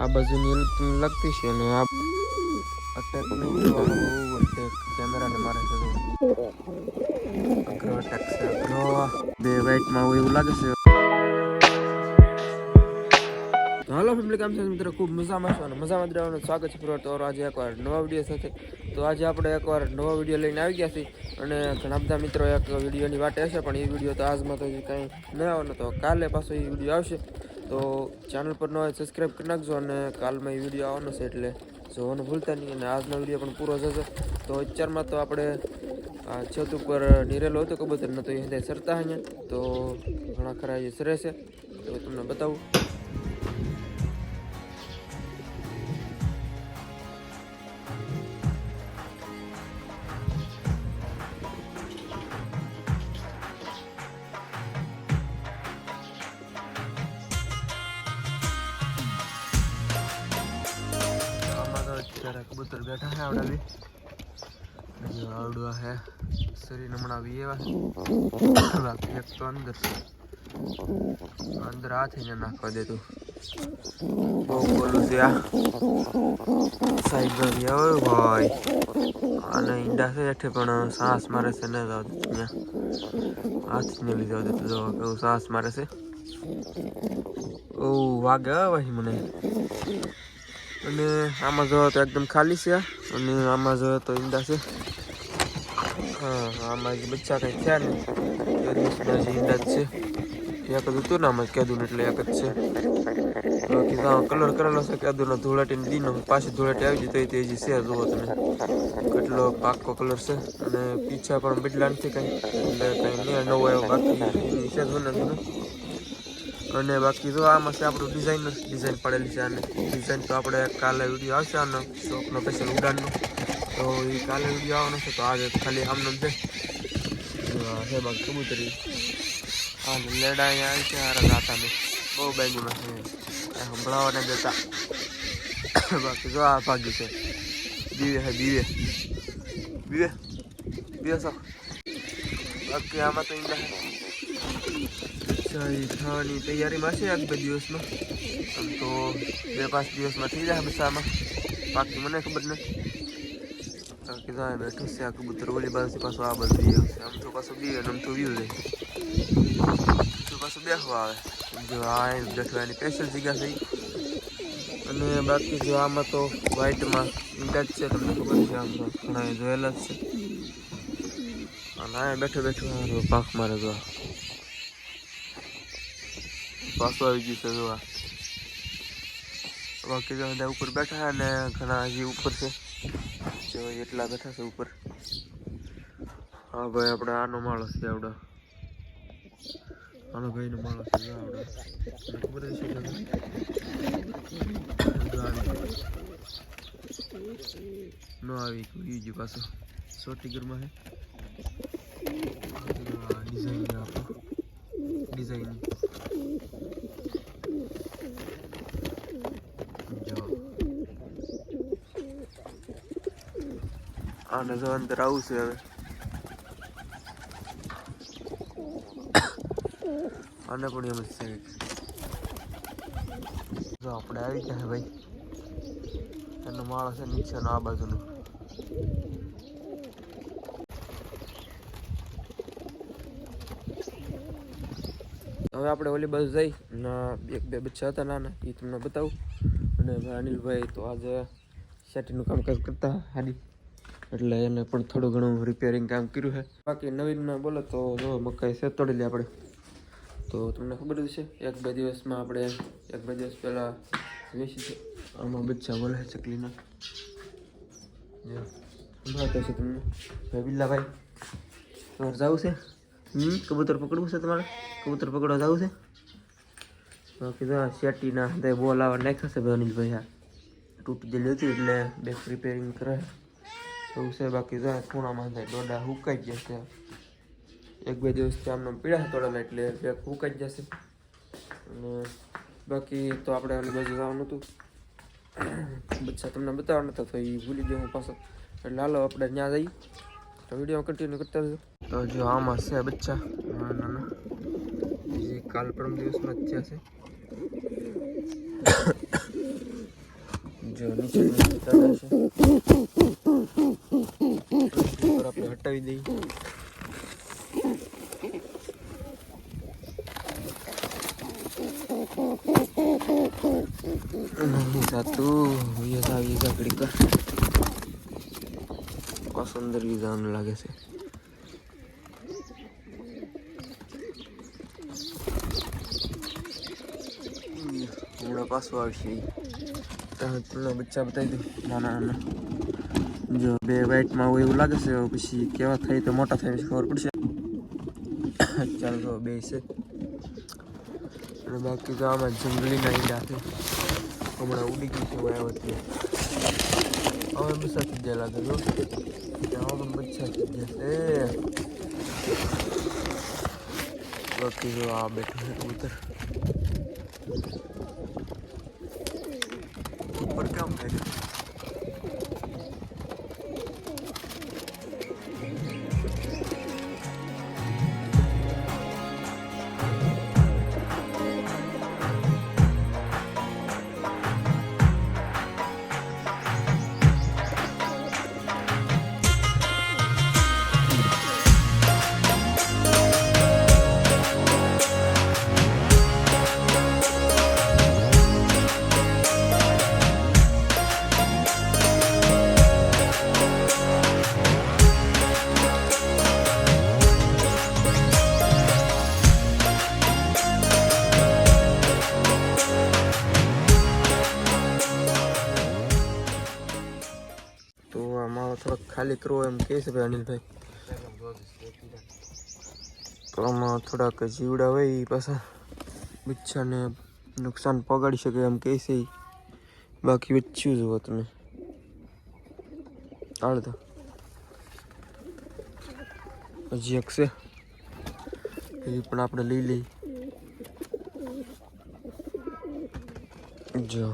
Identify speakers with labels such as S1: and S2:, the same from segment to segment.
S1: આ તમને લાગતી છે અને આ અટેક અટેક કેમેરાને મારે છે. અઘરો અટેક છે. અઘરો બે વાઇટમાં એવું લાગે છે. હાલો ફેમિલી કામ છે મિત્રો? ખૂબ મજામાં છો અને મજામાં જ રહેવાનું. સ્વાગત છે ફરી આજે એકવાર નવા વીડિયો સાથે. તો આજે આપણે એકવાર નવો વીડિયો લઈને આવી ગયા છીએ. અને ઘણા બધા મિત્રો એક વિડીયોની વાટે હશે, પણ એ વીડિયો તો આજમાં તો કંઈ ન આવવાનો. તો કાલે પાછો એ વીડિયો આવશે. તો ચેનલ પર ન સબસ્ક્રાઈબ કરી નાખજો અને કાલમાં એ વીડિયો આવવાનો છે એટલે જોવાનું ભૂલતા નહીં અને આજનો વીડિયો પણ પૂરો થશે. તો અત્યારમાં તો આપણે, આ છત ઉપર નીરેલો હતો કબૂતર તો એ હિંદે સરતા અહીંયા. તો ઘણા ખરા એ સરે છે. તો તમને બતાવું. અત્યારે है બેઠા છે આવડા બી જો આવડું હે શરીર હમણાં બી એવા બાકી એક તો અંદર છે અંદર दे દેતું બહુ બોલું છે આ સાઈડમાં બી આવે ભાઈ અને ઈંડા છે હેઠે પણ સાસ મારે છે ને જાવ ત્યાં હાથીને જાવ દેતું જો કેવું સાસ મારે છે ઓ વાગે ભાઈ મને અને આમાં જોયો તો એકદમ ખાલી છે અને આમાં જોયો તો ઈંડા છે. હા, આમાં જે બચ્ચા કંઈ થયા ને જે ઈંડા જ છે. એક જ હતું ને આમાં કેદું એટલે એક જ છે. બાકી કલર કરેલો છે, કેદુનો ધૂળાટીને દીનો પાછી ધૂળાટી આવી જતી તે હજી છે, જુઓ તમે. કેટલો પાકો કલર છે અને પીછા પણ બદલા નથી કંઈ. એટલે કંઈ નહીં, નવો આવ્યો બાકી છે જૂના જૂનું અને બાકી જો આમાં છે આપણું ડિઝાઇન ડિઝાઇન પડેલી છે અને ડિઝાઇન તો આપણે કાલે વિડીયો આવશે આનો શોપનો સ્પેશિયલ ઉડાનનો તો એ કાલે વિડીયો આવવાનો છે તો આજે ખાલી આમનો છે જો આ છે બાકી કબૂતરી હા લેડા અહીંયા આવી છે હારા ગાતા ને બહુ બાજુમાં છે આ સંભળાવા નહીં દેતા બાકી જો આ ભાગી છે દીવે હે દીવે દીવે દીવે સો બાકી આમાં તો ઈંડા ચાલી થવાની તૈયારીમાં છે આજ બે દિવસમાં આમ તો બે પાંચ દિવસમાં થઈ જાય બસામાં બાકી મને ખબર નથી. બાકી આ બેઠું છે આ કબૂતર ઓલી બાજુ પાછું આ બાજુ બી આવશે આમ તો પાછું બી આમ તો વ્યૂ રહે તો પાછું બેસવા આવે. જો આ બેઠવાની બેઠવા સ્પેશિયલ જગ્યા થઈ અને બાકી જો આમાં તો વ્હાઈટમાં ઈંડા જ છે, તમને ખબર છે આમ તો. ઘણા જોયેલા જ છે. અને આ બેઠો બેઠો પાક મારે જો. પાછું આવી ગયું છે જોવા બાકી તો બધા ઉપર બેઠા અને ઘણા હજી ઉપર છે જો એટલા બેઠા છે ઉપર હા ભાઈ આપણે આનો માળો છે આવડો આનો ભાઈનો માળો છે જો આવડો તને ખબર જ છે તમને? જો આનો. નો આવી ગયું પાછું સોટી ઘરમાં છે ડિઝાઇન આપણું ડિઝાઇન આને જો અંદર આવું છે હવે આને પણ એમ છે જો આપણે આવી ગયા ભાઈ એનો માળો છે નીચેનો આ બાજુનો હવે આપણે ઓલી બાજુ જઈ ના એક બે બચ્ચા હતા નાના એ તમને બતાવું અને અનિલભાઈ તો આજે શેટીનું કામકાજ કરતા હાડી એટલે એને પણ થોડું ઘણું રિપેરિંગ કામ કર્યું છે. બાકી નવીનમાં બોલો તો જો મકાઈ છે તોડી લે આપણે. તો તમને ખબર જ છે, એક બે દિવસમાં આપણે એક બે દિવસ પહેલાં વેચી આમાં બચ્ચા બોલે છે ચકલીના. જો સંભળાતો છે તમને. ભાઈ બિલ્લાભાઈ તમારે જવું છે? હમ, કબૂતર પકડવું છે તમારે? કબૂતર પકડવા જવું છે? બાકી તો શેટીના બોલ આવવા નાખ્યા છે ભાઈ અનિલભાઈ આ. તૂટી ગયેલી હતી એટલે બે રિપેરિંગ કરે એવું છે, બાકી આ ખૂણામાં થાય દોડા હુકાઈ જશે એક બે દિવસથી આમને પીડા તોડેલા એટલે બે હુકાઈ જશે અને બાકી તો આપણે ઓલી બાજુ જવાનું હતું. બચ્ચા તમને બતાવવાના હતા, તો એ ભૂલી ગયો હું પાછો. એટલે હાલો, આપણે ત્યાં જઈએ. તો વીડિયો કન્ટિન્યુ કરતા રહેજો. તો જો આમાં છે બચ્ચા, નાના નાના. કાલ પરમ દિવસમાં જ થયા છે. નીચે દાદા છે પેપર આપણે હટાવી દઈએ નહીં જાતું વીજા વીજા ઘડી કર પસંદર વીજાનું લાગે છે હમણાં પાછું આવશે ઈ. તમે તમને બચ્ચા બતાવી દઉં નાના નાના જો બે વાઇટમાં હોય એવું લાગે છે હવે પછી કેવા થાય તો મોટા થાય પછી ખબર પડશે ચાલો તો બે છે અને બાકી તો આમાં જંગલીના ઈંડા છે હમણાં ઉડી ગયું છે વાયો એટલે હવે બચ્ચા થઈ ગયા લાગે જો ત્યાં પણ બચ્ચા થઈ ગયા છે બાકી જો આ બેઠું છે કબૂતર Thank you. થોડોક ખાલી કરવો એમ કહે છે ભાઈ અનિલભાઈ. તો આમાં થોડાક જીવડા હોય એ પાછા બચ્ચાને નુકસાન પગાડી શકે એમ કહે છે. બાકી બચ્ચું જુઓ તમે હાલ તો. હજી એક છે. એ પણ આપણે લઈ લઈ જો.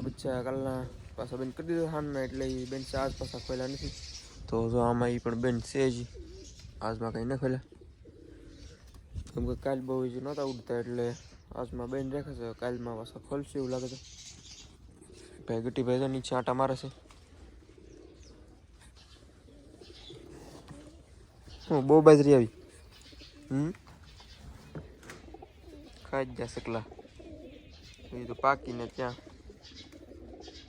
S1: તો બચ્ચા કાલના પાછા બેન કરી દીધા હાનના એટલે એ બેન છે આજ પાછા ખોલ્યા નથી તો જો આમાં એ પણ બેન છે જ આજમાં કંઈ ન ખોલ્યા કેમ કે કાલ બહુ જ નહોતા ઉડતા એટલે આજમાં બેન રાખે છે કાલમાં પાછા ખોલશે એવું લાગે છે ભાઈ ગટી ભાઈ તો નીચે આટા મારે છે હું બહુ બાજરી આવી હમ ખાઈ જ જા શકલા એ તો પાકીને ત્યાં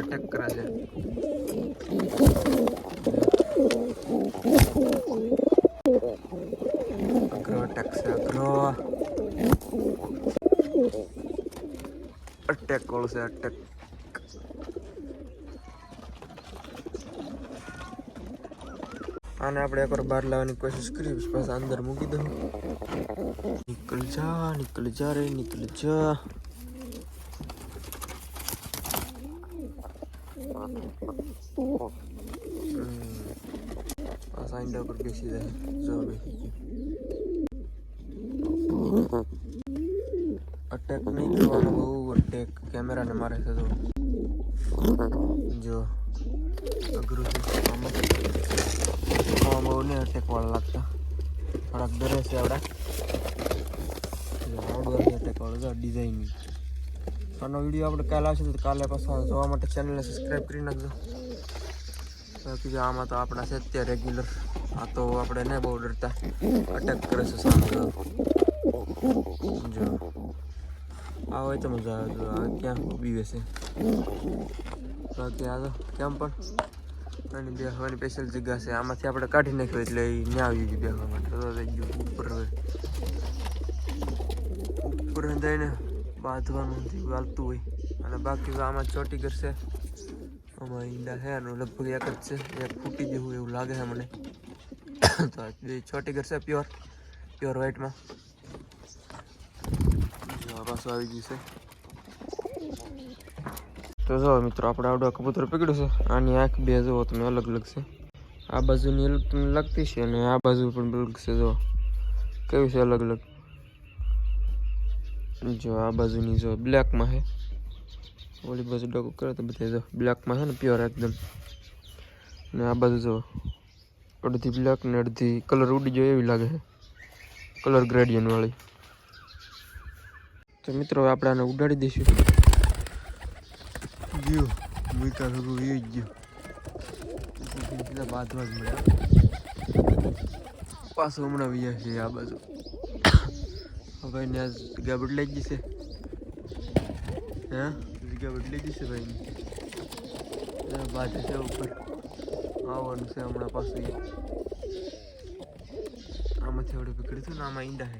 S1: protector aja agro attack kalau saya attack Aneh, apalagi korban lawan ikut subscribe, pas under mungkin tuh. Nikel jah, nikel jah, nikel jah. આ સાઈડ ઉપર બેસી જાય જો બેસી અટેક નહીં કરવાનો બહુ અટેક કેમેરાને મારે છે તો જો અઘરું છે આમાં બહુ નહીં અટેક વાળા લાગતા થોડાક ડરે છે આવડા આવડું અટેક વાળું છે ડિઝાઇન આનો વીડિયો આપણે કાલે આવશે તો કાલે પાછા જોવા માટે ચેનલને સબસ્ક્રાઈબ કરી નાખજો બાકી આમાં તો આપણા છે અત્યારે રેગ્યુલર આ તો આપણે ને બહુ ડરતા. અટેક કરે છે સામે જો. આ હોય તો મજા આવે જો આ ક્યાં? બીવે છે બાકી આ તો કેમ પણ? એની બેસવાની સ્પેશિયલ જગ્યા છે. આમાંથી આપણે કાઢી નાખ્યું એટલે એ ત્યાં આવી ગયું બેસવા માટે. તો થઈ ગયું ઉપર ઉપર જઈને બાંધવાનું હાલતું હોય. અને બાકી આમાં ચોટી કરશે આમાં ઈંડા લગભગ એક જ છે. એક ફૂટી જેવું એવું લાગે છે મને. તો બે ચોટી કરશે પ્યોર પ્યોર વ્હાઈટમાં. પાછું આવી ગયું છે. તો જો મિત્રો, આપણે આવડો કબૂતર પકડ્યું છે. આની આંખ બે જુઓ, તમે અલગ અલગ છે. આ બાજુની લાગતી છે અને આ બાજુ પણ અલગ છે જો કેવી છે અલગ અલગ? જો આ બાજુની જો બ્લેકમાં છે. ઓલી બાજુ ડોકું કરે તો બધા બ્લેકમાં છે ને પ્યોર એકદમ. ને આ બાજુ જો અડધી બ્લેક ને અડધી કલર ઉડી જાય એવી લાગે છે. કલર ગ્રેડિયનવાળી તો મિત્રો આપણે આને ઉડાડી દઈશું. ગયો. મૂકા ભેગું એ જ ગયો. બાદમાં જ મળ્યા. પાછું હમણાં વ્યા છે આ બાજુ. હવે ને આ લઈ જશે. હે? જગ્યા બદલાઈ જશે ભાઈ બાજુ છે ઉપર આવવાનું છે હમણાં પાછું ઈ. આમાંથી આવડે પકડ્યું હતું ને આમાં ઈંડા છે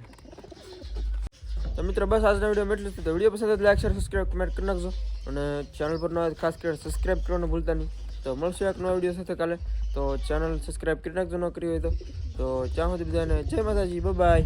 S1: તો મિત્રો બસ આજના વિડીયો એટલું જ હતું. તો વિડીયો પસંદ આવે લાઈક શેર સબસ્ક્રાઈબ કમેન્ટ કરી નાખજો અને ચેનલ પર નવા હોય તો ખાસ કરીને સબસ્ક્રાઈબ કરવાનું ભૂલતા નહીં તો મળશું એક નવા વિડીયો સાથે કાલે તો ચેનલ સબસ્ક્રાઈબ કરી નાખજો ન કરી હોય તો તો ત્યાં સુધી બધાને જય માતાજી બાય